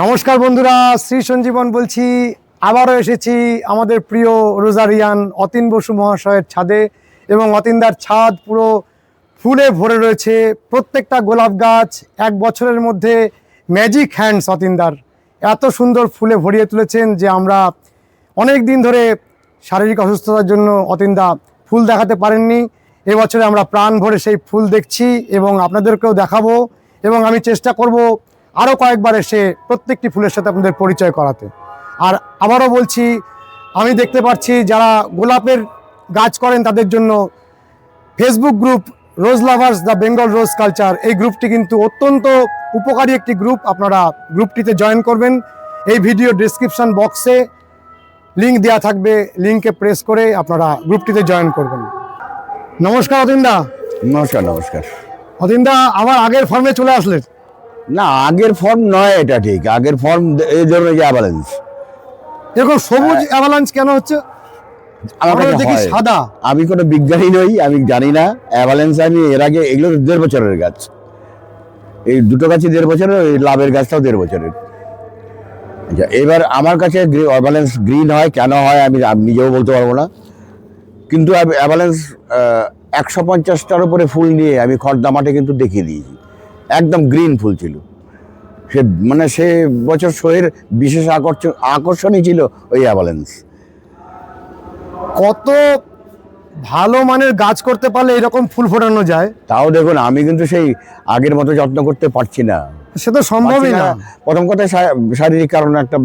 নমস্কার বন্ধুরা, শ্রী সঞ্জীবন বলছি। আবারও এসেছি আমাদের প্রিয় রোজারিয়ান অতীন বসু মহাশয়ের ছাদে এবং অতীনদার ছাদ পুরো ফুলে ভরে রয়েছে। প্রত্যেকটা গোলাপ গাছ এক বছরের মধ্যে ম্যাজিক হ্যান্ডস অতীনদার। এত সুন্দর ফুলে ভরিয়ে তুলেছেন যে আমরা অনেক দিন ধরে শারীরিক অসুস্থতার জন্য অতীনদা ফুল দেখাতে পারেননি। এবছরে আমরা প্রাণ ভরে সেই ফুল দেখছি এবং আপনাদেরকেও দেখাবো এবং আমি চেষ্টা করব আরও কয়েকবার এসে প্রত্যেকটি ফুলের সাথে আপনাদের পরিচয় করাতে। আর আবারও বলছি আমি দেখতে পাচ্ছি যারা গোলাপের গাছ করেন তাদের জন্য Facebook group rose lovers the Bengal rose culture এই গ্রুপটি কিন্তু অত্যন্ত উপকারী একটি গ্রুপ আপনারা গ্রুপটিতে জয়েন করবেন। এই ভিডিও ডিসক্রিপশন বক্সে লিঙ্ক দেওয়া থাকবে। লিংকে প্রেস করে আপনারা গ্রুপটিতে জয়েন করবেন। নমস্কার অতীনদা। নমস্কার নমস্কার। অতীনদা আবার আগের ফর্মে চলে আসলেন। না আগের ফর্ম নয় এটা ঠিক। আগের ফর্ম এই ধরনের যে অ্যাভালেন্স এরকম সবুজ অ্যাভালান্স কেন হচ্ছে? আমার দেখি সাদা। আমি কোনো বিজ্ঞানী নই আমি জানি না। অ্যাভালেন্স আমি এর আগে এগুলো দেড় বছরের গাছ। এই দুটো গাছই দেড় বছরের এই লাভের গাছটাও দেড় বছরের। আচ্ছা এবার আমার কাছে অ্যাভালেন্স গ্রিন হয় কেন হয় আমি নিজেও বলতে পারব না। কিন্তু অ্যাভালেন্স একশো পঞ্চাশটার উপরে ফুল নিয়ে আমি খড়দা মাঠে কিন্তু দেখিয়ে দিয়েছি। একদম গ্রিন ফুল ছিল। সে মানে সে বছর শোয়ের বিশেষ আকর্ষণ আকর্ষণই ছিল ওই অ্যাভালেন্স কত ভালো মানের গাছ করতে পারলে এরকম ফুল ফোটানো যায়? তাও দেখুন আমি কিন্তু সেই আগের মতো যত্ন করতে পারছি না। সে তো সম্ভবই না। প্রথম কথা শারীরিক কারণে একটা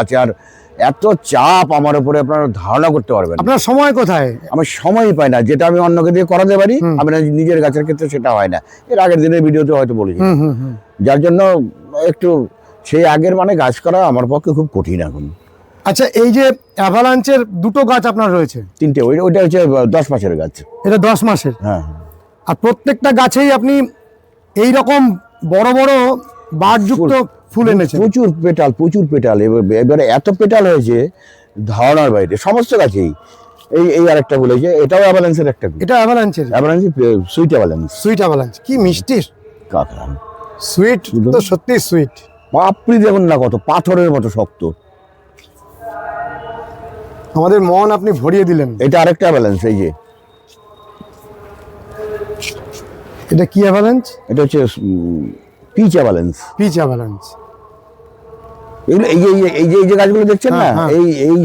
আছে। আর এত চাপ আমার উপরে আপনারা ধারণা করতে পারবেন আপনার সময় কোথায়? আমার সময়ই পাই না যেটা আমি অন্যকে দিয়ে করাতে পারি। আমি নিজের গাছের ক্ষেত্রে সেটা হয় না। এর আগের দিনের ভিডিওতে হয়তো বলেছি। যার জন্য একটু সেই আগের মানে গাছ করা আমার পক্ষে খুব কঠিন এখন। আচ্ছা এই যে অ্যাভালাঞ্চের দুটো গাছ আপনার রয়েছে। তিনটে ওই ওইটা হচ্ছে দশ মাসের গাছ। এটা দশ মাসের? হ্যাঁ। আর প্রত্যেকটা গাছেই আপনি এই রকম বড় বড় বারযুক্ত ফুল এনেছে প্রচুর পেটাল প্রচুর পেটাল। এবার- এত পেটাল হয়েছে ধারণার বাইরে সমস্ত গাছেই এই এই আরেকটা বলেছে এটাও অ্যাভালেন্সের একটা এটা অ্যাভালাঞ্চের avalanche sweet avalanche sweet avalanche কি মিষ্টি। কাঁকড়া। সুইট? তো সত্যি সুইট পাপড়ি দেখুন না কত পাথরের মতো শক্ত। আমাদের মন আপনি ভরিয়ে দিলেন। এটা আরেকটা অ্যাভালেন্স এই যে। এটা কি অ্যাভালাঞ্চ এটা হচ্ছে পিচ অ্যাভালেন্স পিচ অ্যাভালাঞ্চ এগুলো এই যে এই যে- এই যে এই যে গাছগুলো দেখছেন না? হ্যাঁ, হ্যাঁ। এই এই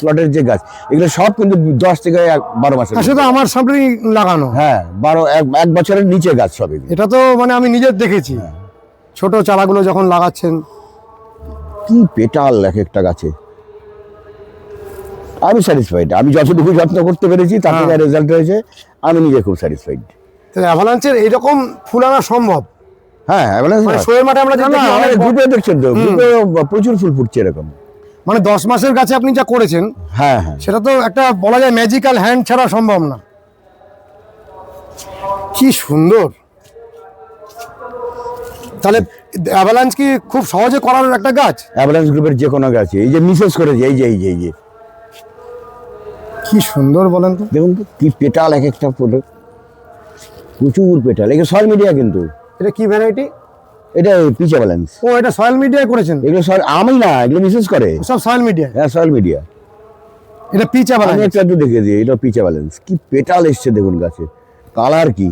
প্লটের যে গাছ এগুলো সব কিন্তু দশ থেকে বারো মাসের আসলে আমার সামনেই লাগানো। হ্যাঁ বারো এক বছরের নিচে গাছ সব এটা তো মানে আমি নিজের দেখেছি। হ্যাঁ। ছোট চারাগুলো যখন লাগাচ্ছেন। কি পেটাল এক একটা গাছে। আমি স্যাটিসফাইড আমি যতটুকু যত্ন করতে পেরেছি তার হ্যাঁ। রেজাল্ট হয়েছে। আমি নিজে খুব স্যাটিসফাইড তো অ্যাভালাঞ্চের এইরকম ফুল আনা সম্ভব? হ্যাঁ avalanche মানে শোয়ের মাঠে আমরা যেটা গ্রুপে দেখছেন তো গ্রুপে প্রচুর ফুল ফুটছে এরকম। মানে দশ মাসের কাছে আপনি যা করেছেন হ্যাঁ হ্যাঁ। সেটা তো একটা বলা যায় ম্যাজিক্যাল হ্যান্ড ছাড়া সম্ভব না। কি সুন্দর। তাহলে অ্যাভালাঞ্চ কি খুব সহজে করার একটা গাছ? অ্যাভালান্স গ্রুপের যে কোনো গাছে এই যে মিসেস করেছে এই যে এই যে এই যে। কি সুন্দর বলেন তো। দেখুন তো কি পেটাল এক একটা ফুলে প্রচুর পেটাল এগুলো সয়েল মিডিয়া কিন্তু। এটা কি ভ্যারাইটি এটা পিচ ব্যালেন্স ও এটা সয়েল মিডিয়ায় করেছেন। এগুলো সয়েল আমি না এগুলো মিসেস করে। সব সয়েল মিডিয়ায় হ্যাঁ সয়েল মিডিয়া এটা পিচ অ্যাভালাঞ্চ একটু একটু দেখে দিই এটা পিচ ব্যালেন্স কি পেটাল এসছে দেখুন গাছে। কালার কি?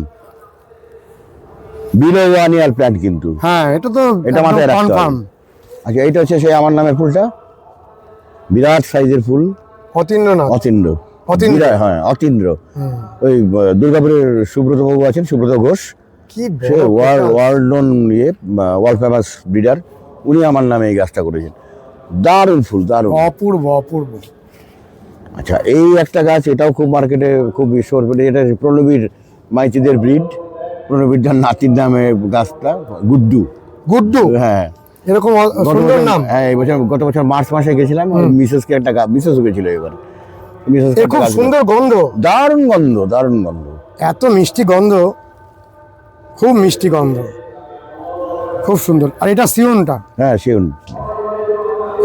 বিলো ওয়ান ইয়ার প্ল্যান্ট কিন্তু। হ্যাঁ এটা তো এটা মাথায় রাখতে হবে। কনফার্ম আচ্ছা এইটা হচ্ছে সেই আমার নামের ফুলটা? বিরাট সাইজের ফুল। অতীন্দ্র অতীন্দ্র। বিরাট, হ্যাঁ অতীন্দ্র। ওই দুর্গাপুরের সুব্রত বাবু আছেন সুব্রত ঘোষ। কি সে ওয়ার্ল্ড পেটাল। ওয়ার্ল্ড নোন ইয়ে ওয়ার্ল্ড ফেমাস ব্রিডার উনি আমার নামে এই গাছটা করেছেন। দারুণ ফুল দারুণ। অপূর্ব অপূর্ব। আচ্ছা এই একটা গাছ এটাও খুব মার্কেটে খুব শোর এটা প্রণবীর মাইতিদের ব্রিড। প্রণবীর যার নাতির নামে গাছটা গুড্ডু। গুড্ডু? হ্যাঁ। এরকম সুন্দর নাম? হ্যাঁ এই বছর গত বছর মার্চ মাসে গেছিলাম মিসেসকে একটা গাছ মিসেস গেছিল এবার। মিসেস খুব সুন্দর গন্ধ। দারুণ গন্ধ দারুণ গন্ধ। এত মিষ্টি গন্ধ। খুব মিষ্টি গন্ধ। খুব সুন্দর। আর এটা সিওনটা হ্যাঁ শিউন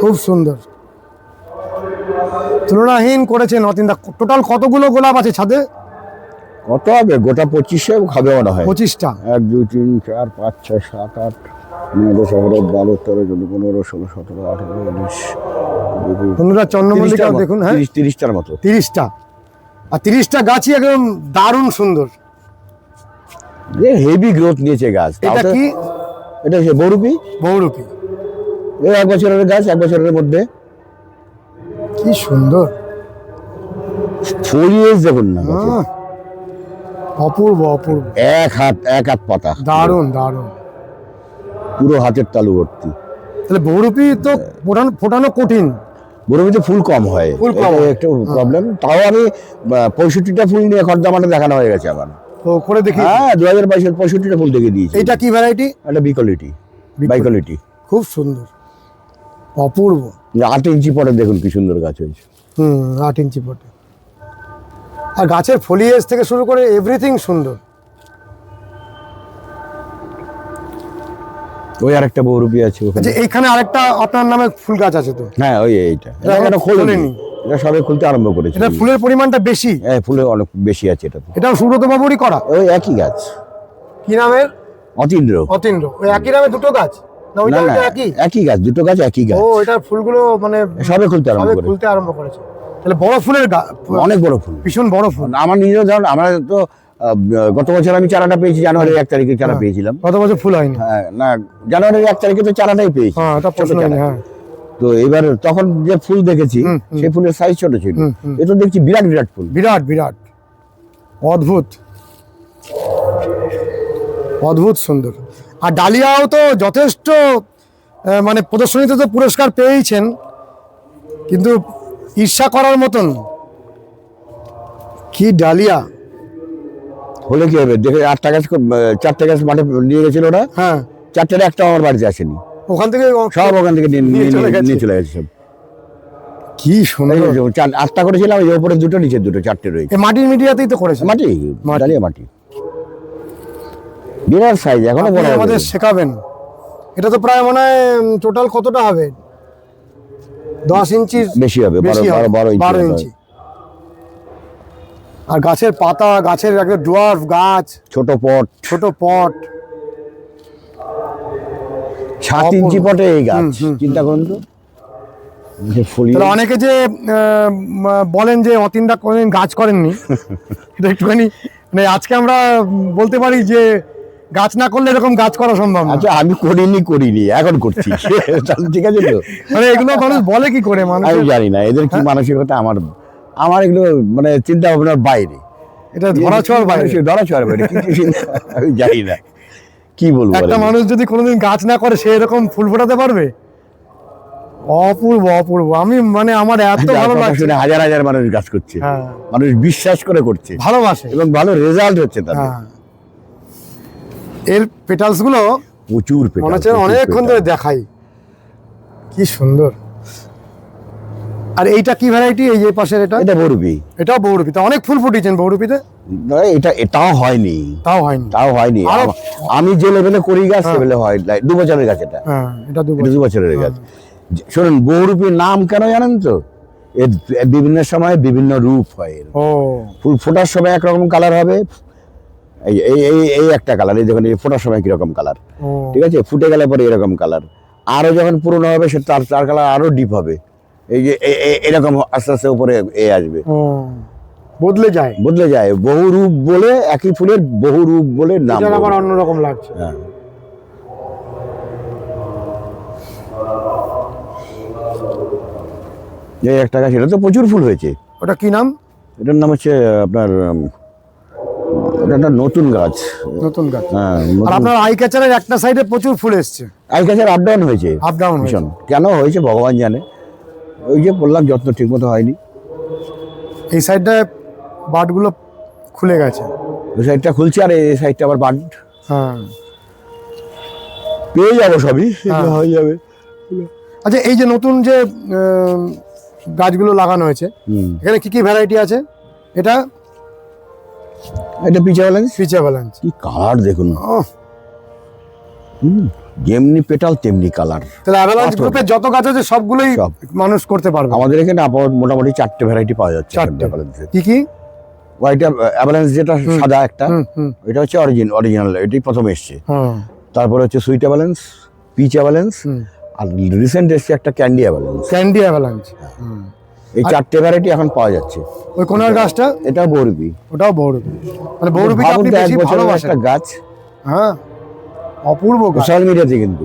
খুব সুন্দর। তুলনাহীন করেছেন অতীন্দা টোটাল কতগুলো গোলাপ আছে ছাদে? কত হবে? গোটা পঁচিশে হবে মনে হয়। পঁচিশটা। এক দুই তিন চার পাঁচ ছয় সাত আট নয় সতেরো বারো তেরো চোদ্দ পনেরো ষোলো সতেরো আঠারো উনিশ বন্ধুরা চন্দ্রমল্লিকাও দেখুন হ্যাঁ। তিরিশ তিরিশটার মতো। তিরিশটা। আর তিরিশটা গাছই একদম দারুণ সুন্দর। হেভি গ্রোথ নিয়েছে গাছ। এটা কি? এটা সে বরুপি বহুরূপী এই এক বছরের গাছ এক বছরের মধ্যে। কি সুন্দর। ফলিয়েজ দেখুন না অপূর্ব অপূর্ব। এক হাত এক হাত পাতা। দারুণ দারুণ। পুরো হাতের তালু ভর্তি তাহলে বহুরূপী তো ফোটানো ফোটানো কঠিন। বরুপিতে ফুল কম হয়। ফুল কম এটা হয়। একটু প্রবলেম তাও আমি পঁয়ষট্টিটা ফুল নিয়ে খর্দামাটা দেখানো হয়ে গেছে আমার। তো করে দেখি হ্যাঁ দু হাজার বাইশের পঁয়ষট্টিটা ফুল দেখে দিয়েছি। এটা কি ভ্যারাইটি এটা বিকলিটি বাইকলিটি খুব সুন্দর। অপূর্ব। আট ইঞ্চি পটে দেখুন কি সুন্দর গাছ হয়েছে। হুম আট ইঞ্চি পটে। আর গাছের ফলিয়েজ থেকে শুরু করে এভরিথিং সুন্দর। ওই আর একটা বহুরূপী আছে ওখানে। আচ্ছা এইখানে আরেকটা আপনার নামে ফুল গাছ আছে তো? হ্যাঁ ওই এইটা। এটা এটা খোলেনি। এটা সবে খুলতে আরম্ভ করেছে। এটা ফুলের পরিমাণটা বেশি? হ্যাঁ ফুলে অনেক বেশি আছে এটা এটা সুব্রত বাবুরই করা? ওই একই গাছ। কি নামের? অতীন্দ্র। অতীন্দ্র। ওই একই নামে দুটো গাছ? না একই? একই গাছ দুটো গাছ একই গাছ। ও এটার ফুলগুলো মানে সবে খুলতে আরম্ভ সবে করে খুলতে আরম্ভ করেছে। তাহলে বড় ফুলের অনেক বড় ফুল। ভীষণ বড় ফুল। আমার নিজের ধরুন আমরা তো গত বছর আমি চারাটা পেয়েছি জানুয়ারির এক তারিখে চারা হ্যাঁ। পেয়েছিলাম। গত বছর ফুল হয়নি। হ্যাঁ না জানুয়ারির এক তারিখে তো চারাটাই পেয়েছি। হ্যাঁ এটা হ্যাঁ। তো এবার তখন যে ফুল দেখেছি। সেই ফুলের সাইজ ছোট ছিল। হুম, হুম। এ তো দেখছি বিরাট বিরাট ফুল। বিরাট বিরাট। অদ্ভুত। অদ্ভুত সুন্দর। আর ডালিয়াও তো যথেষ্ট মানে প্রদর্শনীতে তো পুরস্কার পেয়েছেন কিন্তু ঈর্ষা করার মতন। কি ডালিয়া? হলে কি হবে? দেখে আটটা গাছ চারটে গাছ মাঠে নিয়ে গেছিল ওরা। হ্যাঁ। চারটের একটা আমার বাড়িতে আসেনি। ওখান থেকে সব ওখান থেকে নিয়ে- চলে গেছে। সব। কি সুন্দর। চার- আটটা করেছিলাম ওই উপরে দুটো নিচে দুটো চারটে রয়েছে। মাটির মিডিয়াতেই তো করেছে। মাটি মাটি। মাটি। বিরাট সাইজ এখনও বড় আমাদের শেখাবেন। এটা তো প্রায় মনে হয় টোটাল কতটা হবে? দশ ইঞ্চির বেশি হবে ইঞ্চি বারো ইঞ্চি আর গাছের পাতা গাছের একটা ডোয়ার্ফ গাছ। ছোট পট। ছোট পট। সাত ইঞ্চি পটে এই গাছ চিন্তা করুন তো। অনেকে যে বলেন যে অতীনদা কোনোদিন গাছ করেননি এটা একটুখানি মানে আজকে আমরা বলতে পারি যে গাছ না করলে এরকম গাছ করা সম্ভব না। আচ্ছা আমি করিনি করিনি এখন করছি। ঠিক আছে তো? মানে এগুলো মানুষ বলে কি করে? মানুষ আমি জানি না এদের হ্যাঁ? কি মানসিকতা? আমার আমার এগুলো মানে চিন্তা ভাবনার বাইরে। এটা ধরা ছোঁয়ার বাইরে। ধরা ছোঁয়ার বাইরে। কিছু চিন্তা- আমি জানি না। কি বলব একটা মানুষ যদি কোনোদিন গাছ না করে সে এরকম ফুল ফোটাতে পারবে? অপূর্ব অপূর্ব। আমি মানে আমার এত ভালো লাগছে। হাজার হাজার মানুষ গাছ করছে। হ্যাঁ। মানুষ বিশ্বাস করে করছে। ভালোবাসে। এবং ভালো রেজাল্ট হচ্ছে তাদের। হ্যাঁ। এর পেটালসগুলো প্রচুর পেটাল, অনেকক্ষণ ধরে দেখাই। কি সুন্দর। আর এইটা কি ভ্যারাইটি এই যে পাশের এটা? এটা বরবি। এটাও বহুরূপীতে অনেক ফুল ফুটিয়েছেন বহুরূপীতে এটা এটাও হয়নি। তাও হয়নি। তাও হয়নি। আমি যে লেভেলে করি গাছ লেভেলে হয় নাই। দু বছরের গাছ এটা। হ্যাঁ এটা দু বছরের গাছ। শুনুন বহুরূপীর নাম কেন জানেন তো? এর বিভিন্ন সময় বিভিন্ন রূপ হয় ও। ফুল ফোটার সময় একরকম কালার হবে। এই এই এই একটা কালার এই দেখুন এই ফোটার সময় কীরকম কালার ঠিক আছে? ফুটে গেলে পরে এরকম কালার আরও যখন পুরনো হবে সে তার তার কালার আরও ডিপ হবে। এই যে এরকম আস্তে আস্তে উপরে এ আসবে। বদলে যায়। বদলে যায়। বহু রূপ বলে একই ফুলের বহু রূপ বলে নাম আবার অন্যরকম লাগছে। হ্যাঁ। এই একটা গাছ এটা তো প্রচুর ফুল হয়েছে। ওটা কি নাম? এটার নাম হচ্ছে আপনার এটা একটা নতুন গাছ। নতুন গাছ। হ্যাঁ আর আপনার আই ক্যাচারের একটা সাইডে প্রচুর ফুল এসছে। আই গাছের আপ ডাউন হয়েছে। আপ ডাউন ভীষণ। কেন হয়েছে ভগবান জানে। ওই যে বললাম যত্ন ঠিক মতো হয়নি। এই সাইডটায় বাটগুলো খুলে গেছে। ওই সাইডটা খুলছে আর এই সাইডটা আবার বাদ হ্যাঁ। পেয়ে যাব সবই হ্যাঁ। হয়ে যাবে। আচ্ছা এই যে নতুন যে গাছগুলো লাগানো হয়েছে এখানে কি কি ভ্যারাইটি আছে? এটা? এটা পিছিয়ে বলেন ফিচা ভ্যালেন্স কি কালার দেখুন হুম। যেমনি পেটাল তেমনি কালার। তাহলে অ্যাভালান্স পাথর। গ্রুপের যত গাছ আছে সবগুলোই সব। মানুষ করতে পারবে। আমাদের এখানে আপাতত মোটামুটি চারটে ভ্যারাইটি পাওয়া যাচ্ছে। কি কি? ওইটা অ্যাভালান্স যেটা সাদা একটা হুম হচ্ছে অরিজিন অরিজিনাল এটাই প্রথম এসছে। হ্যাঁ। তারপরে হচ্ছে সুইট অ্যাভালেন্স পিচ অ্যাভালেন্স আর রিসেন্ট এসছে একটা ক্যান্ডি অ্যাভালেন্স ক্যান্ডি অ্যাভালাঞ্চ এই চারটে ভ্যারাইটি এখন পাওয়া যাচ্ছে। ওই কোনার গাছটা? এটা বরবি। ওটাও বৌরবি। মানে ভাবুন আপনি বেশি ভালোবাসেন। একটা গাছ। হ্যাঁ। অপূর্ব গাছ সোশ্যাল মিডিয়াতে কিন্তু।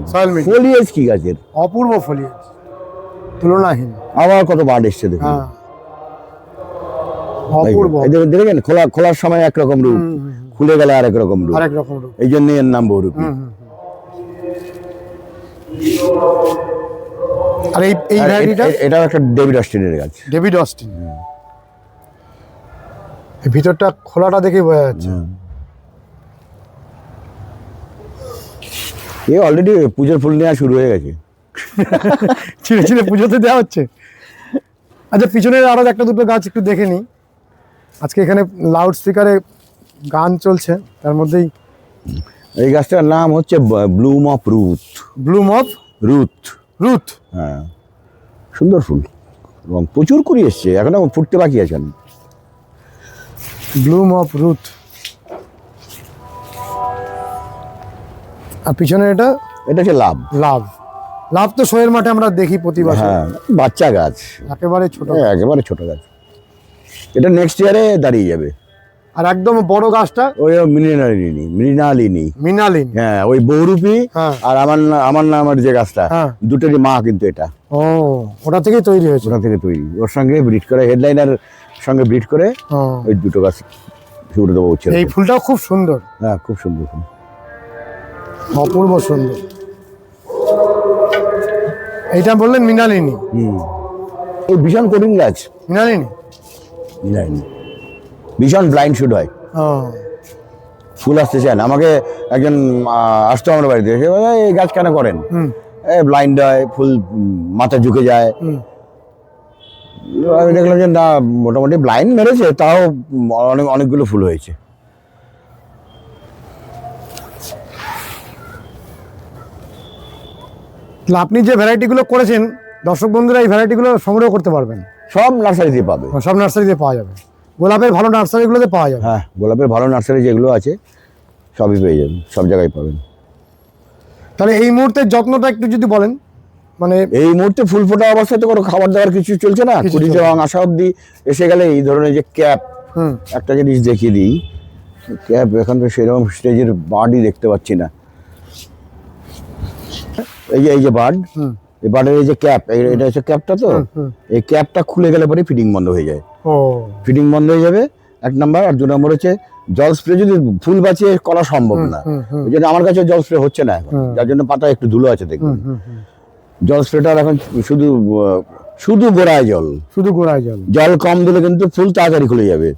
ফলিয়েজ কি গাছের? অপূর্ব ফলিয়েজ তুলনাহীন। আবার কত বার্ড এসছে দেখুন। হ্যাঁ। অপূর্ব। দেখেন খোলা খোলার সময় একরকম রূপ খুলে গেলে আরেক রকম রূপ। আরেক রকম রূপ। এই জন্য এর নাম বহুরূপী। আর এই এই ভ্যারাইটিটা? এটাও একটা ডেভিড অস্টিনের গাছ। ডেভিড অস্টিন এই ভিতরটা খোলাটা দেখে বোঝা যাচ্ছে। এ অলরেডি পুজোর ফুল নেওয়া শুরু হয়ে গেছে। ছিঁড়ে ছিঁড়ে পুজোতে দেওয়া হচ্ছে। আচ্ছা পিছনের আরও একটা দুটো গাছ একটু দেখে নিই। আজকে এখানে লাউড স্পিকারে গান চলছে তার মধ্যেই এই গাছটার নাম হচ্ছে bloom of Ruth bloom of Ruth Ruth হ্যাঁ। সুন্দর ফুল। এবং প্রচুর কুড়ি এসছে এখনও ফুটতে বাকি আছেন ব্লুম অফ রুথ আর পিছনে এটা? এটা হচ্ছে লাভ। লাভ। লাভ তো শোয়ের মাঠে আমরা দেখি প্রতি বছর। হ্যাঁ বাচ্চা গাছ। একেবারে ছোট। হ্যাঁ, একেবারে ছোট গাছ। এটা নেক্সট ইয়ারে দাঁড়িয়ে যাবে। আর একদম বড় গাছটা? ওই মৃণালিনী মৃণালিনী। মিনালিন হ্যাঁ ওই বহুরূপী হ্যাঁ। আর আমার না- আমার নামের যে গাছটা হ্যাঁ। দুটোরই মা কিন্তু এটা। ও ওটা থেকেই তৈরি হয়েছে। ওটা থেকে তৈরি। ওর সঙ্গে ব্রিড করে হেডলাইনার সঙ্গে ব্রিড করে ও, ওই দুটো গাছ সুব্রত উচ্ছেদ এই ফুলটাও খুব সুন্দর। হ্যাঁ খুব সুন্দর ফুল। অপূর্ব সুন্দর। এইটা বললেন মিনালিনী হুম। এই ভীষণ কঠিন গাছ মিনালিনী মিলাইনি ভীষণ ব্লাইন্ড শুট হয়। ফুল আসতে চায় না। আমাকে একজন আসতো আমার বাড়িতে। বলে, এই গাছ কেন করেন? ব্লাইন্ড হয় ফুল মাথা ঝুঁকে যায়। আমি দেখলাম যে না মোটামুটি ব্লাইন্ড মেরেছে তাও অনেক অনেকগুলো ফুল হয়েছে। তাহলে আপনি যে ভ্যারাইটিগুলো করেছেন দর্শক বন্ধুরা এই ভ্যারাইটিগুলো সংগ্রহ করতে পারবেন। সব নার্সারিতে পাবে। সব নার্সারিতে পাওয়া যাবে। গোলাপের ভালো নার্সারিগুলোতে পাওয়া যাবে। হ্যাঁ গোলাপের ভালো নার্সারি যেগুলো আছে সবই পেয়ে যাবেন সব জায়গায় পাবেন। তাহলে এই মুহূর্তে যত্নটা একটু যদি বলেন মানে এই মুহূর্তে ফুল ফোটা অবস্থায় তো কোনো খাবার দাবার কিছু চলছে না। চলছে রং আসা অব্দি এসে গেলে এই ধরনের যে ক্যাপ হুম। একটা জিনিস দেখিয়ে দিই। ক্যাপ এখন তো সেরকম স্টেজের বার্ডই দেখতে পাচ্ছি না। এই যে এই যে বার্ড এই বার্ডের এই যে ক্যাপ এটা হচ্ছে ক্যাপটা তো? এই ক্যাপটা খুলে গেলে পরে ফিটিং বন্ধ হয়ে যায়। ফিটিং বন্ধ হয়ে যাবে এক নাম্বার। আর দু নম্বর হচ্ছে জল স্প্রে যদি ফুল বাঁচিয়ে করা সম্ভব না ওই জন্য আমার কাছে জল স্প্রে হচ্ছে না এখন। যার জন্য পাতা একটু ধুলো আছে দেখুন। জল স্প্রেটার এখন শুধু শুধু গোড়ায় জল। শুধু গোড়ায় জল। জল কম দিলে কিন্তু ফুল তাড়াতাড়ি খুলে যাবে।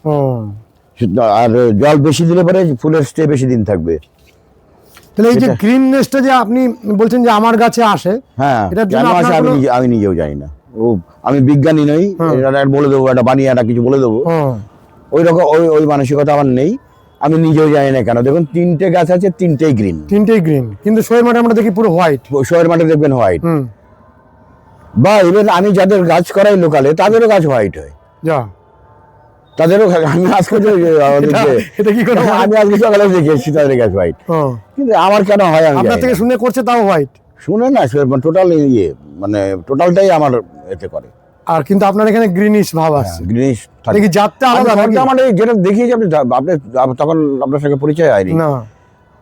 আর জল বেশি দিলে পরে ফুলের স্টে বেশি দিন থাকবে। তাহলে এই যে যে আপনি বলছেন যে আমার গাছে আসে হ্যাঁ আসে আমি আমি নিজেও জানি না। ও আমি বিজ্ঞানী নই হ্যাঁ। এটা বলে দেবো একটা বানিয়ে একটা কিছু বলে দেবো। ওই রকম ওই ওই মানসিকতা আমার নেই আমি নিজেও জানি না কেন। দেখুন তিনটে গাছ আছে তিনটেই গ্রিন তিনটেই গ্রিন কিন্তু শোয়ের মাঠে আমরা দেখি পুরো হোয়াইট শহরের মাঠে দেখবেন হোয়াইট বা ইভেন আমি যাদের গাছ করাই লোকালে তাদেরও গাছ হোয়াইট হয়। যা। তাদেরও আমি আজকে এটা- কি করে আমি আজকে সকালে দেখেছি তাদের গাছ হোয়াইট কিন্তু আমার কেন হয় আমি আপনার থেকে শুনে করছে তাও হোয়াইট শুনে না টোটাল ইয়ে মানে টোটালটাই আমার এতে করে। আর কিন্তু আপনার এখানে গ্রিনিশ ভাব আসছে জিনিস দেখি জাতটা আলাদা নাকি? মানে যেটা দেখিয়েছি আপনি আপনি তখন আপনার সঙ্গে পরিচয় হয়নি। না।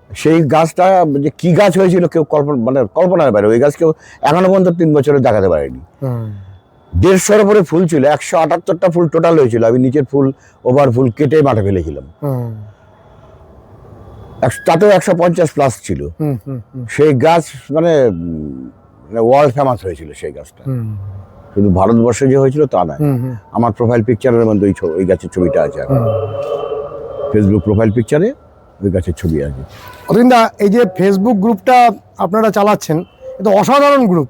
সেই গাছটা যে কি গাছ হয়েছিল কেউ কল্পনা মানে কল্পনার বাইরে ওই গাছ কেউ এখনও পর্যন্ত তিন বছরে দেখাতে পারেনি। হুম। দেড়শোর উপরে ফুল ছিল একশো আটাত্তরটা ফুল টোটাল হয়েছিল। আমি নিচের ফুল ওভার ফুল কেটে মাঠে ফেলেছিলাম। তাতেও একশো পঞ্চাশ প্লাস ছিল। সেই গাছ মানে ওয়ার্ল্ড ফেমাস হয়েছিল সেই গাছটা। শুধু ভারতবর্ষে যে হয়েছিল তা নয়। আমার প্রোফাইল পিকচারের মধ্যে ওই ওই গাছের ছবিটা আছে এখন। ফেসবুক প্রোফাইল পিকচারে ওই গাছের ছবি আছে। অতীনদা এই যে ফেসবুক গ্রুপটা আপনারা চালাচ্ছেন এটা অসাধারণ গ্রুপ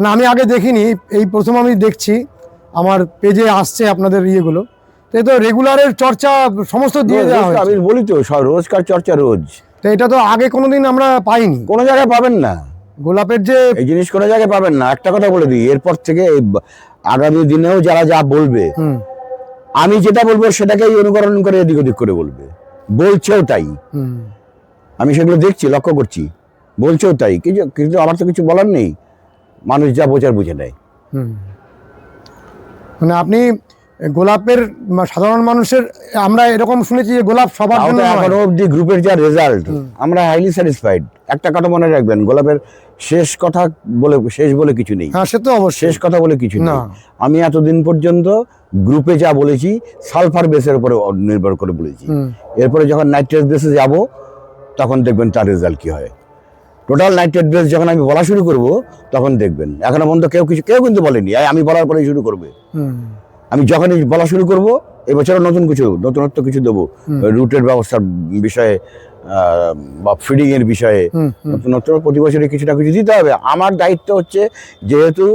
মানে আমি আগে দেখিনি এই প্রথম আমি দেখছি আমার পেজে আসছে আপনাদের ইয়েগুলো। তো তো রেগুলারের চর্চা সমস্ত দিয়ে দেওয়া রোজ- আমি বলি তো সব রোজকার চর্চা রোজ। তো এটা তো আগে কোনোদিন আমরা পাইনি। কোনো জায়গায় পাবেন না। গোলাপের যে এই জিনিস কোনো জায়গায় পাবেন না। একটা কথা বলে দিই এরপর থেকে আগামী দিনেও যারা যা বলবে আমি যেটা বলব সেটাকেই অনুকরণ করে এদিক ওদিক করে বলবে। বলছেও তাই। আমি সেগুলো দেখছি লক্ষ্য করছি। বলছেও তাই। কিছু কিন্তু আমার তো কিছু বলার নেই। মানুষ যা বোঝার বুঝে নেয়। মানে আপনি গোলাপের সাধারণ মানুষের আমরা এরকম শুনেছি যে গোলাপ সবার জন্য। এখনও অব্দি গ্রুপের যা রেজাল্ট আমরা হাইলি স্যাটিসফাইড একটা কথা মনে রাখবেন গোলাপের শেষ কথা বলে শেষ বলে কিছু নেই। হ্যাঁ সে তো অবশ্যই। শেষ কথা বলে কিছু না। নেই। আমি এতদিন পর্যন্ত গ্রুপে যা বলেছি সালফার বেসের উপরে নির্ভর করে বলেছি। এরপরে যখন নাইট্রেট বেসে যাব তখন দেখবেন তার রেজাল্ট কি হয়। টোটাল নাইট্রেট বেস যখন আমি বলা শুরু করব তখন দেখবেন। এখনও পর্যন্ত কেউ কিছু কেউ কিন্তু বলেনি আমি বলার পরেই শুরু করবে। আমি যখনই বলা শুরু করব এবছরও নতুন কিছু নতুনত্ব কিছু দেবো। রুটের ব্যবস্থার বিষয়ে বা ফিডিং এর বিষয়ে। নতুনত্ব প্রতি বছরে কিছু না কিছু দিতে হবে। আমার দায়িত্ব হচ্ছে যেহেতু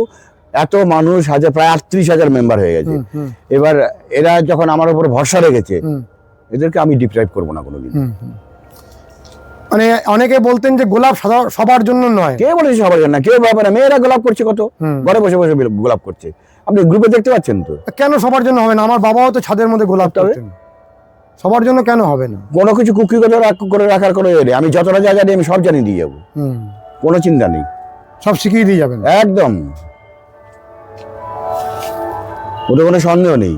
এত মানুষ হাজার প্রায় আটত্রিশ হাজার মেম্বার হয়ে গেছে। এবার এরা যখন আমার উপর ভরসা রেখেছে এদেরকে আমি ডিপ্রাইভ করব না কোনোদিন। মানে অনেকে বলতেন যে গোলাপ সবার জন্য নয়। কে বলেছে সবার জন্য? কেউ ভাবে না মেয়েরা গোলাপ করছে কত। ঘরে বসে বসে গোলাপ করছে। আপনি গ্রুপে দেখতে পাচ্ছেন তো? কেন সবার জন্য হবে না? আমার বাবাও তো ছাদের মধ্যে গোলাপ? করতেন। সবার জন্য কেন হবে না? কোনো কিছু কুকি করে করে রাখার কোনো ইয়ে নেই। আমি যতটা জায়গা জানি আমি সব জানিয়ে দিয়ে যাব। কোনো চিন্তা নেই। সব শিখিয়ে দিয়ে যাবেন। একদম। ওদের কোনো সন্দেহ নেই।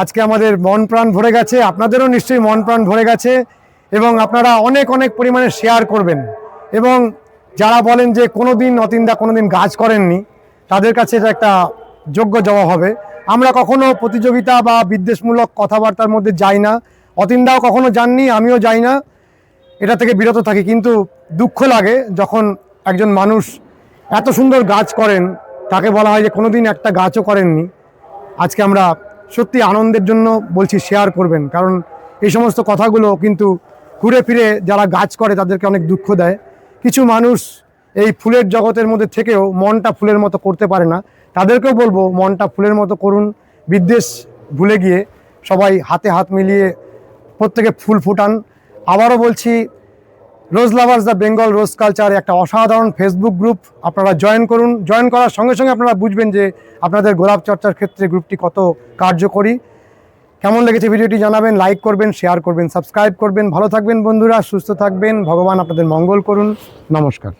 আজকে আমাদের মন প্রাণ ভরে গেছে। আপনাদেরও নিশ্চয়ই মন প্রাণ ভরে গেছে। এবং আপনারা অনেক অনেক পরিমাণে শেয়ার করবেন। এবং যারা বলেন যে কোনো দিন অতিনদা কোনো দিন গাছ করেননি, তাদের কাছে এটা একটা যোগ্য জবাব হবে। আমরা কখনো প্রতিযোগিতা বা বিদ্বেষমূলক কথাবার্তার মধ্যে যাই না। অতিনদাও কখনো যাননি, আমিও যাই না। এটা থেকে বিরত থাকি। কিন্তু দুঃখ লাগে যখন একজন মানুষ এত সুন্দর গাছ করেন, তাকে বলা হয় যে কোনো দিন একটা গাছও করেননি। আজকে আমরা সত্যি আনন্দের জন্য বলছি শেয়ার করবেন। কারণ এই সমস্ত কথাগুলো কিন্তু ঘুরে ফিরে যারা গাছ করে তাদেরকে অনেক দুঃখ দেয়। কিছু মানুষ এই ফুলের জগতের মধ্যে থেকেও মনটা ফুলের মতো করতে পারে না। তাদেরকেও বলব, মনটা ফুলের মতো করুন। বিদ্বেষ ভুলে গিয়ে সবাই হাতে হাত মিলিয়ে প্রত্যেকে ফুল ফুটান। আবারও বলছি, rose lovers the Bengal rose culture একটা অসাধারণ ফেসবুক গ্রুপ। আপনারা জয়েন করুন। জয়েন করার সঙ্গে সঙ্গে আপনারা বুঝবেন যে আপনাদের গোলাপ চর্চার ক্ষেত্রে গ্রুপটি কত কার্যকরী। কেমন লেগেছে ভিডিওটি জানাবেন লাইক করবেন শেয়ার করবেন সাবস্ক্রাইব করবেন। ভালো থাকবেন বন্ধুরা, সুস্থ থাকবেন। ভগবান আপনাদের মঙ্গল করুন। নমস্কার।